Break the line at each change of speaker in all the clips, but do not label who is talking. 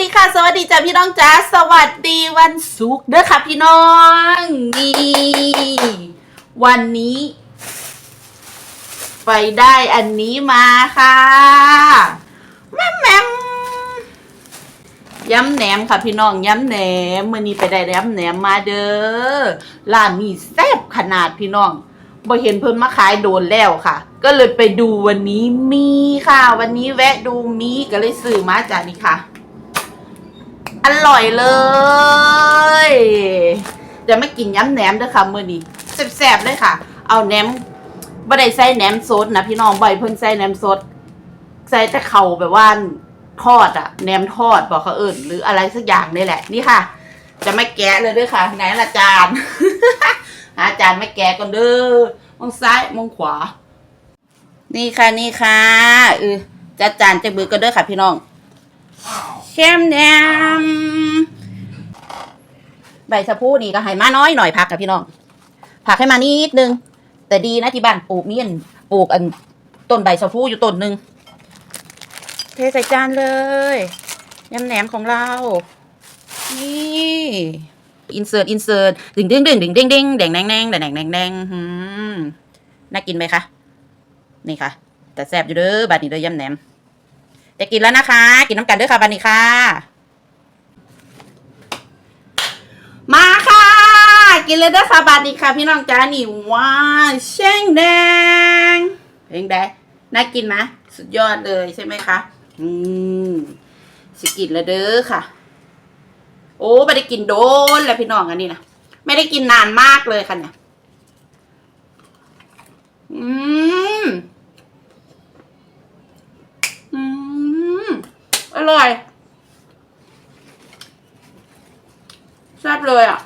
ดีค่ะ สวัสดีจ้าพี่น้องจ้าสวัสดีวันศุกร์เด้อค่ะพี่น้องนี่วันนี้ ไปได้อันนี้มาค่ะแม่มแม่มย้ำแหนมค่ะพี่น้องย้ำแหนมมื่อนี้ไปได้ย้ำแหนมมาเด้อร้านนี้แซ่บขนาดพี่น้องบ่เห็นเพิ่นมาขายโดนแล้วค่ะ ก็เลยไปดูวันนี้มีค่ะ วันนี้แวะดูมีก็เลยซื้อมาจากนี่ค่ะ อร่อยเลยจะไม่กินย้ำแหนมเด้อค่ะมื้อนี้แซ่บๆเลยค่ะ เอาแหนมบ่ได้ใส่แหนมสดนะพี่น้องบ่อยเพิ่นใส่แหนมสดใส่แต่เข่าแบบว่าทอดอะแหนมทอดบอกเขาเอิ่นหรืออะไรสักอย่างนี่แหละ นี่ค่ะ จะไม่แกะเลยด้วยค่ะ ไหนละจานหาจานไม่แกะก่อนเด้อมองซ้ายมองขวา นี่ค่ะนี่ค่ะเออจัดจานจะบือกันเด้อค่ะพี่น้อง เชมแดมใบสะพูนี่ก็ให้มาน้อยหน่อยพักกับพี่น้องผักให้มานิดนึง แต่ดีนะที่บ้านปลูกเมีอันปลูกอันต้นใบสะพูอยู่ต้นหนึ่งเทใส่จานเลยยำแหนมของเรา นี่อินเสิร์ตอินเสิร์ตดึงดึงดึงดึงดึงดึงแดงแดงแดงแดงแดงแดงแดงหืมน่ากินไหมคะ นี่ค่ะ แต่แซ่บอยู่เด้อบัดนี้เด้อยำแหนม จะกินแล้วนะคะ กินน้ำกันด้วยค่ะบันนี้ค่ะ มาค่ะ กินเลยด้วยค่ะบันนี้ค่ะ พี่น้องจ้านี่ว้าวเช่งแดงเพลงแดงน่ากินไหมสุดยอดเลยใช่ไหมคะอืมสกินแล้วเด้อค่ะ โอ้ไม่ได้กินโดนแล้วพี่น้องอันนี้นะไม่ได้กินนานมากเลยค่ะเนี่ยอืม อืม อร่อยแซ่บเลยอะ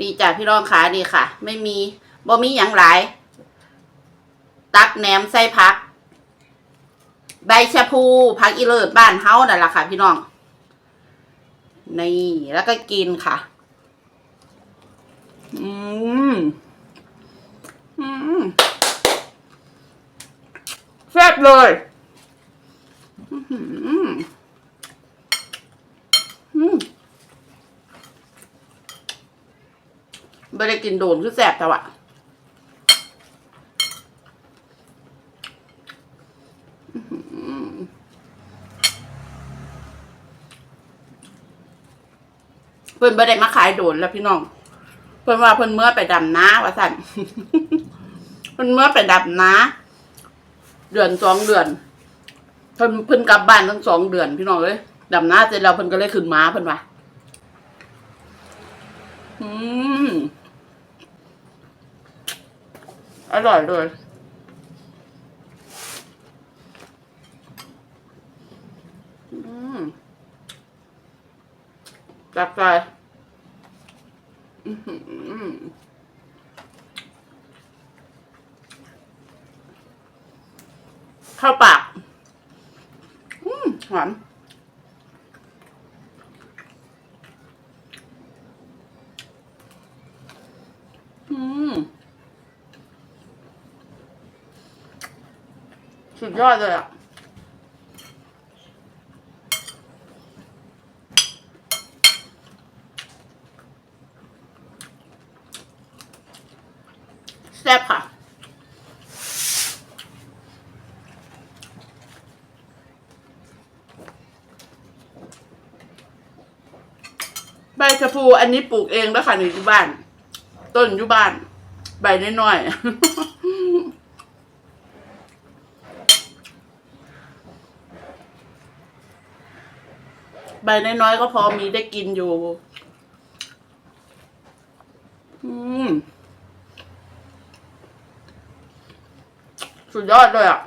ดีจ้ะพี่รองขาดีค่ะ ไม่มีบ่มีอย่างหลาย ตักแหนมใส่ผัก ใบชะพูผักอีเลิศบ้านเฮานั่นแหละค่ะ พี่น้อง นี่ แล้วก็กินค่ะ อืมอืม แซ่บเลยอื้อหืออืมไม่ได้กินโดนคือแซ่บแต่ว่าอื้อหือเพิ่นไม่ได้มาขายโดนแล้วพี่น้อง เพิ่นว่าเพิ่นเมื่อไปดำน้าว่าสั่น เพิ่นเมื่อไปดำน้าเดือนสองเดือนเพิ่นเพิ่นกลับบ้านทั้งสองเดือนพี่น้องเอ้ยดำน้าเสร็จแล้วเพิ่นก็เลยขึ้นม้าเพิ่นว่าอืมอร่อยเลยอืมจับใจอื้อหือ เข้าปาก อืมหวานอืมสุดยอดเลยอะ แซ่บค่ะ ใบชะพูอันนี้ปลูกเองแล้วค่ะอยู่บ้าน ต้นอยู่บ้าน ใบน้อยๆ ใบน้อยๆก็พอมีได้กินอยู่อืมสุดยอดเลยอะ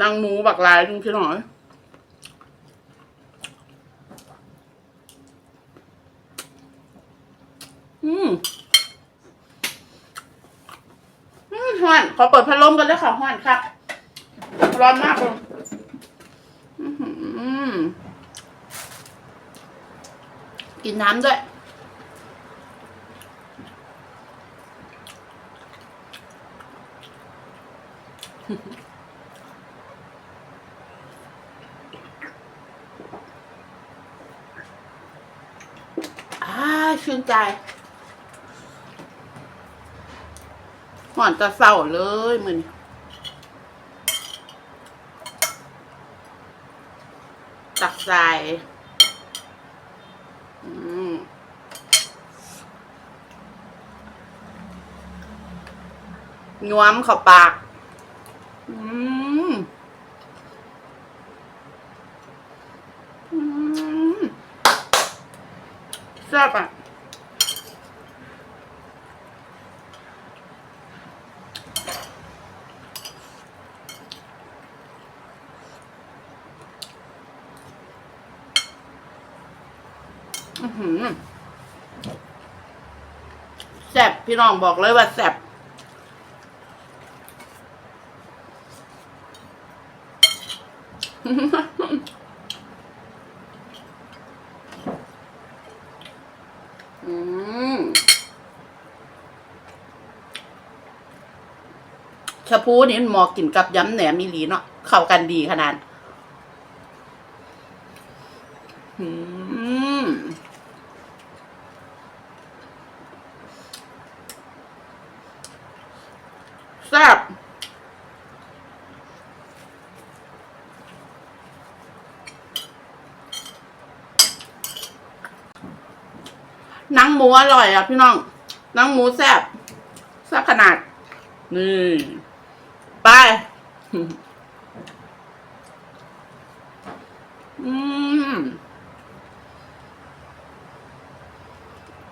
นางหมูบักลายนึงพี่น้อยอืมอืมฮ้อนขอเปิดพัดลมกันเลยค่ะฮ้อนครับร้อนมากเลยกินน้ำด้วย อาชื่นใจหอนจะเศร้าเลยมันตักใส่อืมง้วมเข้าปาก อืม อืม แซ่บอะอือหือแซ่บพี่น้องบอกเลยว่าแซ่บ อืม ชะพูนี่มันเหมาะกินกับยำแหนมมีหลีเนาะเข้ากันดีขนาดอืมแซ่บนังหมูอร่อยอะพี่น้องนังหมูแซ่บแซ่บขนาดนี่ อืม อืม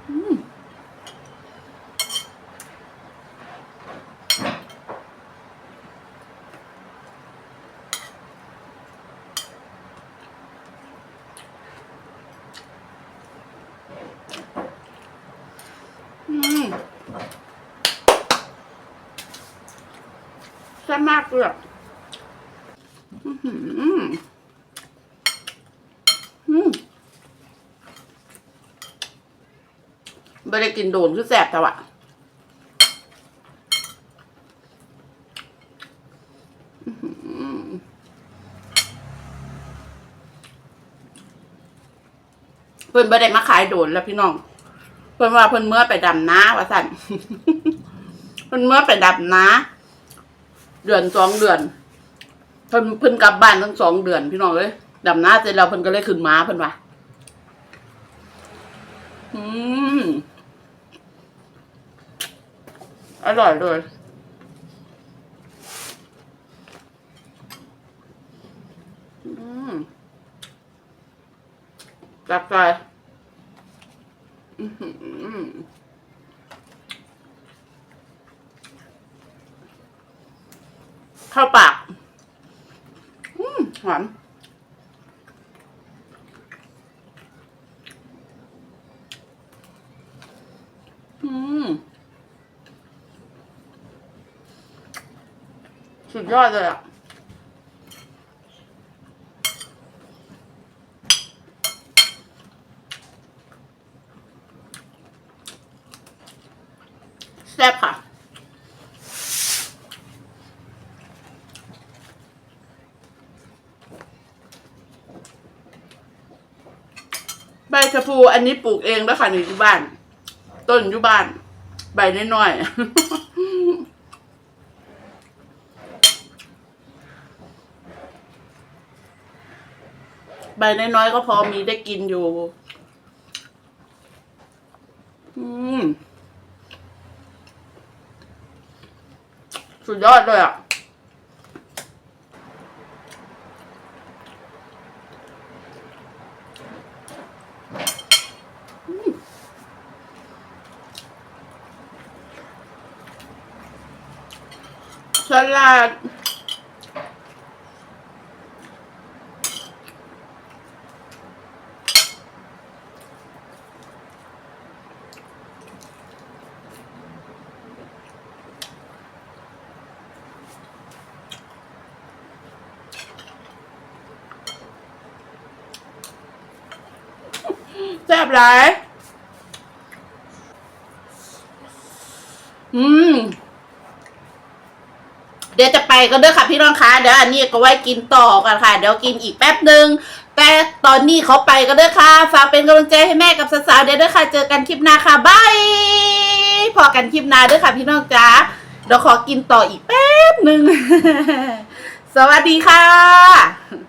อืม มากเลยอะอื้อหืออืมไม่ได้กินโดนคือแสบแต่ว่าเพิ่นไม่ได้มาขายโดนแล้วพี่น้อง เพิ่นว่าเพิ่นเมื่อไปดำน้าว่าสั่นเพิ่นเมื่อไปดำน้า เดือนสองเดือนเพิ่นเพิ่นกลับบ้านทั้งสองเดือน พี่น้องเลยดำน้าเสร็จแล้วเพิ่นก็เลยขึ้นม้าเพิ่นว่าอืมอร่อยเลยอืมจับใจอื้อหือ เข้าปาก อืมหวานอืมสุดยอดเลยอะแซ่บค่ะ ใบชะพูอันนี้ปลูกเองแล้วค่ะนี่อยู่บ้าน ต้นอยู่บ้าน ใบน้อยๆ ใบน้อยๆก็พอมีได้กินอยู่ อืม สุดยอดเลยอะ สลัด แซ่บหลายอืม เดี๋ยวจะไปก็เด้อค่ะพี่น้องคะเดี๋ยวอันนี้ก็ไว้กินต่อกันค่ะ เดี๋ยวกินอีกแป๊บหนึ่งแต่ตอนนี้เขาไปก็เด้อค่ะ ฝากเป็นกำลังใจให้แม่กับสาวๆเดี๋ยวเด้อค่ะ เจอกันคลิปหน้าค่ะบายพอกันคลิปหน้าเด้อค่ะ พี่น้องจ๋าเดี๋ยวขอกินต่ออีกแป๊บหนึ่งสวัสดีค่ะ